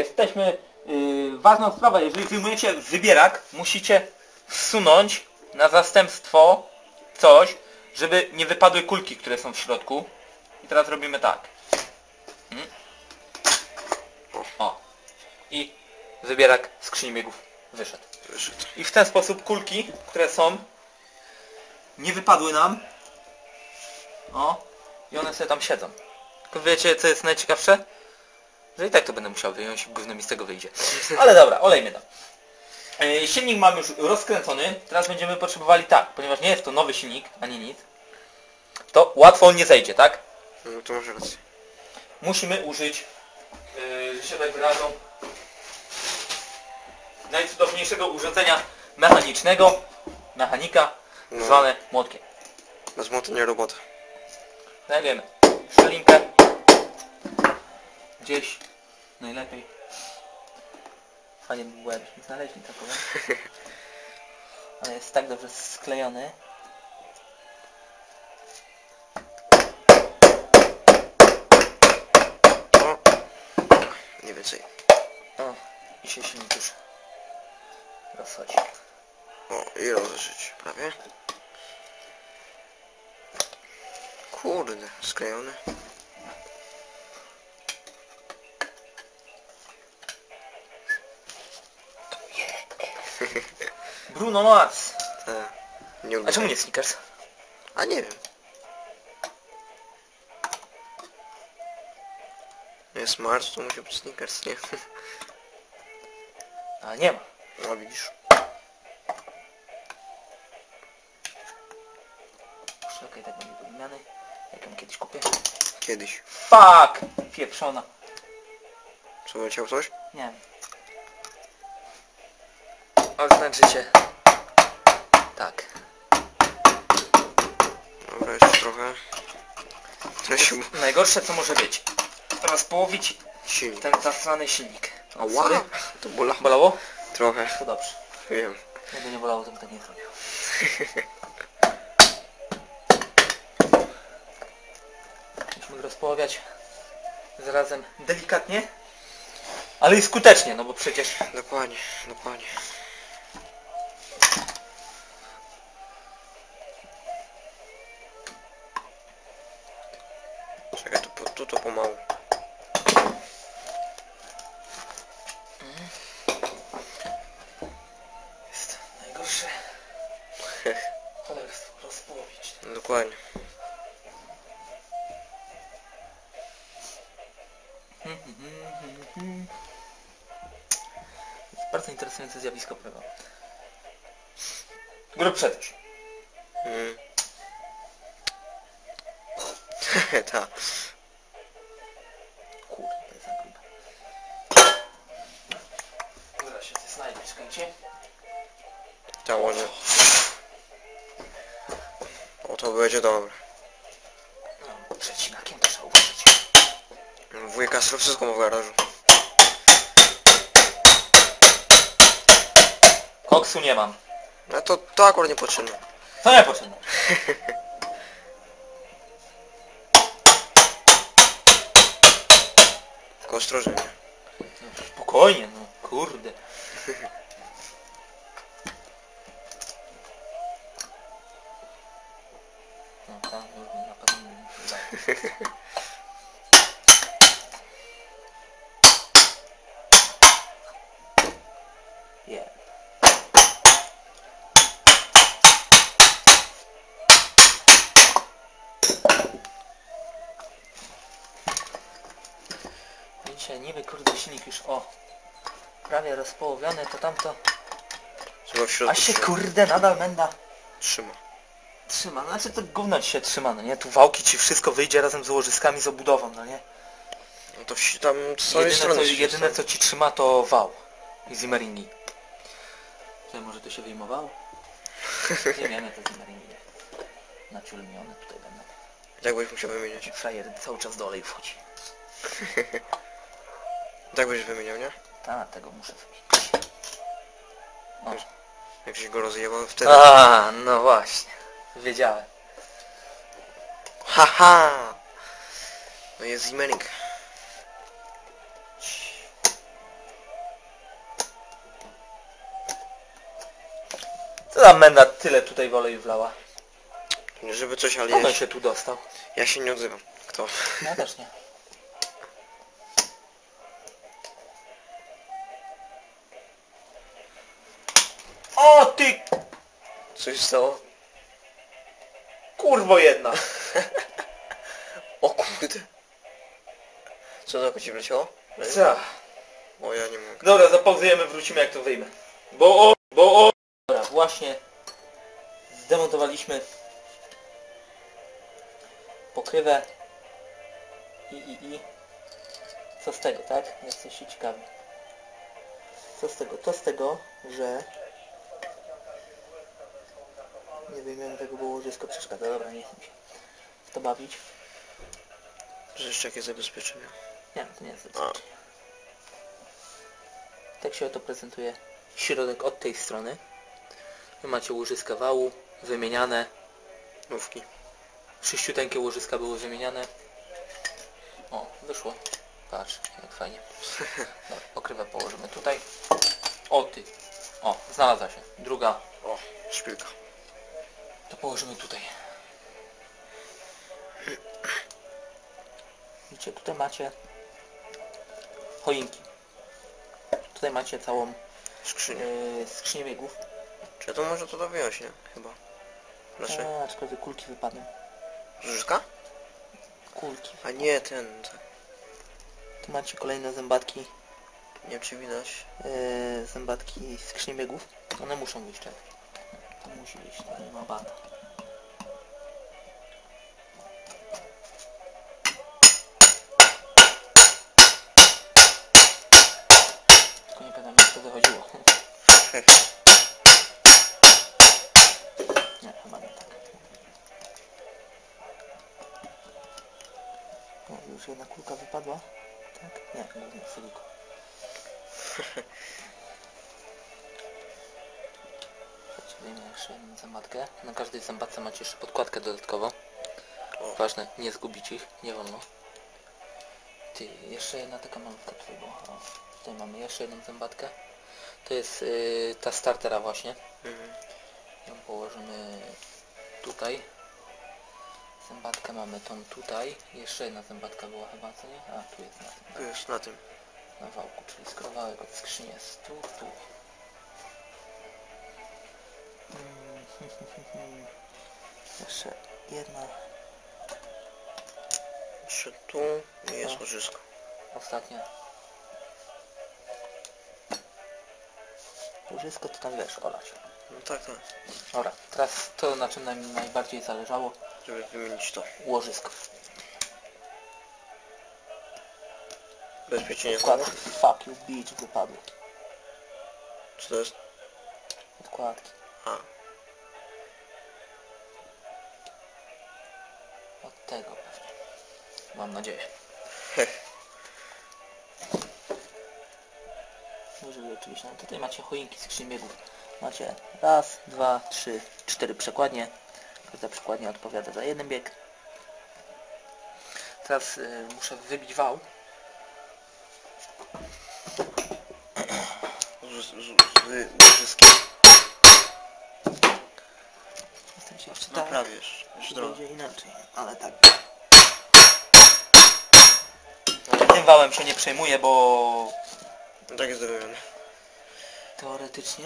Jesteśmy... Yy, ważna sprawa, jeżeli wyjmujecie wybierak, musicie wsunąć na zastępstwo coś, żeby nie wypadły kulki, które są w środku. I teraz robimy tak. Mm. O. I wybierak skrzyni biegów wyszedł. Wyszedł. I w ten sposób kulki, które są, nie wypadły nam. O. I one sobie tam siedzą. Tylko wiecie co jest najciekawsze? Że i tak to będę musiał wyjąć, gówno mi z tego wyjdzie. Ale dobra, olejmy to. E, Silnik mam już rozkręcony. Teraz będziemy potrzebowali tak, ponieważ nie jest to nowy silnik, ani nic. To łatwo on nie zejdzie, tak? No to masz rację. musimy użyć, yy, że się tak wyrażą, najcudowniejszego urządzenia mechanicznego, mechanika, No. zwane młotkiem. Bez moty nie robota. Znajdziemy szczelinkę, gdzieś, najlepiej. Fajnie by było, jakbyśmy znaleźli taką. Ale jest tak dobrze sklejony. O! Nie więcej. O, i się silnik już rozchodzi. O, i rozżyć. Prawie. Kurde, sklejony. Bruno Mars! Tak. Nie A lubię. czemu nie Snickers? A nie wiem. Jest Mars, to musi być Snickers, nie? A nie ma. No widzisz. Czekaj, tak będzie wymiany. Jak ją kiedyś kupię. Kiedyś. Fuck! Pieprzona. Co, leciał coś? Nie wiem. Oznaczycie. Tak. Dobra, jeszcze trochę. Trzeci Najgorsze co może być. Rozpołowić silnik. ten zasrany silnik. O, Ała! sorry. To bola. Bolało? Trochę. To dobrze. Wiem. Jakby nie bolało, to bym tak nie zrobił. Musimy go rozpoławiać zarazem delikatnie, ale i skutecznie, no bo przecież Dokładnie, dokładnie. To pomału. jest najgorsze cholerstwo rozpołowić. Dokładnie. bardzo interesujące zjawisko prawa. Grubsze też. Mm. Ta. Czekajcie. Łodzie. O, to będzie dobre. No, przecinakiem trzeba użyć. Wujka zrób wszystko ma w garażu. Koksu nie mam. No to, to akurat nie potrzebne. Co nie potrzebne? Tylko ostrożnie, nie? No, spokojnie, no kurde. Yeah. Widzicie, niby kurde silnik już o prawie rozpołowiony, to tamto Trzeba w środku a się kurde nadal menda trzyma. Trzyma. No, Znaczy to gówno ci się trzyma, no nie? Tu wałki ci wszystko wyjdzie razem z łożyskami, z obudową, no nie? No to wsi- tam z całej Jedyne, strony co, się jedyne co ci trzyma to wał i zimmeringi. Czy może to się wyjmowało? Wiemy, to zimmeringi. Naciulmione tutaj będą. Tak byś musiał wymieniać. Frajer cały czas do olej wchodzi. Tak byś wymieniał, nie? Ta, tego muszę wymienić. O. Jak się go rozjebał wtedy. A, no właśnie. Wiedziałem. Haha! No jest Zimenik. Co tam Menda tyle tutaj wolej wlała? Nie żeby coś, ale ja On się, się tu dostał. ja się nie odzywam. Kto? Ja też nie. O ty! Coś stało? Kurwo jedna! O kurde. Co to ci wleciało? Co? O ja nie mogę. Dobra, zapauzujemy, wrócimy jak to wyjmę. Bo o, bo o... Dobra, właśnie zdemontowaliśmy pokrywę i i i. Co z tego, tak? Jesteście ciekawi. Co z tego? To z tego, że nie wyjmiemy tego, bo łożysko przeszkadza. Dobra, nie chcę mi się w to bawić. Że jeszcze jakieś zabezpieczenia. Nie, to nie jest zabezpieczenie. Tak się oto prezentuje środek od tej strony. Wy macie łożyska wału wymieniane. Nówki. Sześciuteńkie łożyska były wymieniane. O, wyszło. Patrz, jak fajnie. Dobra, pokrywę położymy tutaj. O ty. O, znalazła się. Druga. O, szpilka. To położymy tutaj. Widzicie, tutaj macie choinki. Tutaj macie całą Skrzynia. yy, skrzynię biegów. Czy to może to wyjąć, nie? Chyba. Znaczy, A, aczkolwiek kulki wypadną. Żużka? Kulki. A nie ten. tak. Tu macie kolejne zębatki. Nie wiem czy widać. Yy, zębatki skrzyni biegów. One muszą wyjść, czekaj. Musi wyjść, to nie ma bata. Tylko nie pamiętam jak to wychodziło. Nie, chyba nie tak. O, już jedna kulka wypadła. Tak? Nie, głównie siliko. Słuchajcie, wyjmę jeszcze jedną zębatkę. Na każdej zębatce macie jeszcze podkładkę dodatkowo. Ważne, nie zgubić ich, nie wolno. Ty, jeszcze jedna taka malutka tutaj była. O, tutaj mamy jeszcze jedną zębatkę. To jest yy, ta startera właśnie. Mhm. Ją położymy tutaj. Zębatkę mamy tą tutaj. Jeszcze jedna zębatka była chyba, co nie? A, tu jest na tym. Tu jest na tym. Na wałku, czyli skrowałek od skrzyni jest tu, tu. Jeszcze jedna, Jeszcze tu nie jest łożysko. ostatnia. Łożysko to tam wiesz, olać. No tak, tak. Dobra, teraz to na czym nam najbardziej zależało, Żeby wymienić to. łożysko. Bezpiecznie Podkładki, fuck you bitch, wypadły. Co to jest? Podkładki. A. Od tego pewnie. Mam nadzieję. Heh. Jeżeli oczywiście. No tutaj macie choinki z skrzyni biegów. Macie raz, dwa, trzy, cztery przekładnie. Każda przekładnia odpowiada za jeden bieg. Teraz y, muszę wybić wał. Z, tak. prawie już. Trochę. Będzie inaczej, ale tak. Tym wałem się nie przejmuję, bo tak jest zrobione. teoretycznie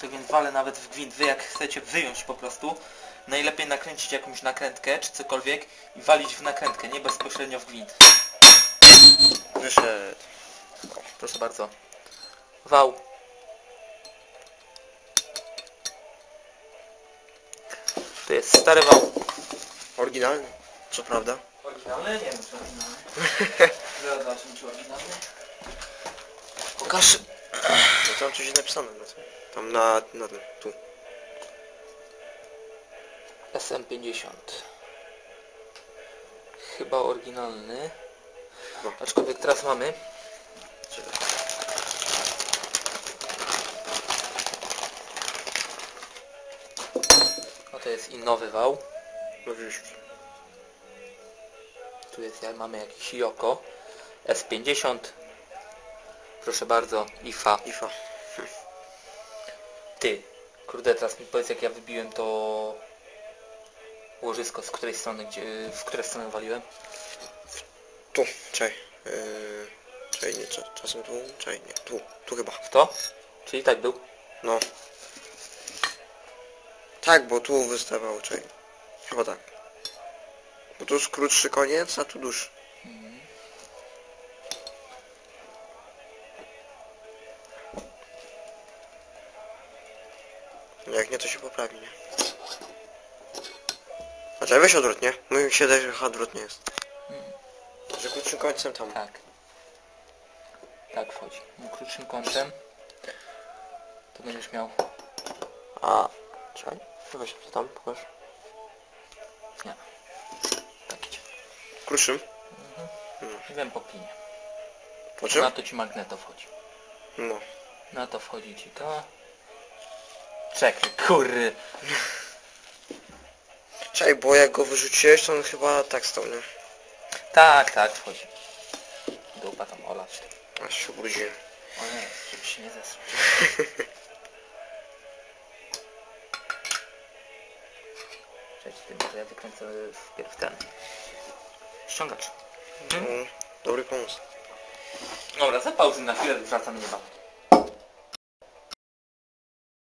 to więc walę nawet w gwint. Wy jak chcecie wyjąć po prostu, najlepiej nakręcić jakąś nakrętkę czy cokolwiek i walić w nakrętkę, nie bezpośrednio w gwint. Wyszedł. Proszę bardzo. Wał. To jest stary wał. Oryginalny. Co prawda. Oryginalny? Nie wiem czy oryginalny. Zaraz zobaczymy czy oryginalny. Pokaż. No tam coś jest napisane na tym. Tam na, na tym. Tu. SM50. Chyba oryginalny. No. Aczkolwiek teraz mamy. To jest i nowy wał. Nowiuszki. Tu jest, mamy jakiś Yoko. S50. Proszę bardzo, IFA. IFA. Ty. Kurde, teraz mi powiedz jak ja wybiłem to łożysko, z której strony, gdzie, w której strony waliłem? Tu, czekaj. Yy, czekaj, nie, cza- czasem tu, czekaj, nie, tu, tu chyba. W to? Czyli tak był? No. Tak, bo tu wystawał, czekaj. Chyba tak. Bo tu jest krótszy koniec, a tu dłuższy. Jak nie, to się poprawi, nie? A czekaj, weź odwrót, nie? Mówi się że chyba odwrotnie jest. Że krótszym końcem tam. Tak. Tak wchodzi. Krótszym kątem. To będziesz miał... A, czekaj, weź tam, pokaż. Nie. Tak idzie. Wiem po pinie. Po czym? Na to ci magneto wchodzi. No. Na to wchodzi ci to. Czekaj, kurry. Czekaj, bo jak go wyrzuciłeś, to on chyba tak stał, nie? Tak, tak, wchodzi. Dupa tam olać. Aż się ubrudziłem. O nie, żeby się nie zesrał. Cześć, może ja wykręcę wpierw ten. Ściągacz. No, dobry pomysł. Dobra, zapauzy na chwilę, wracam niebawem.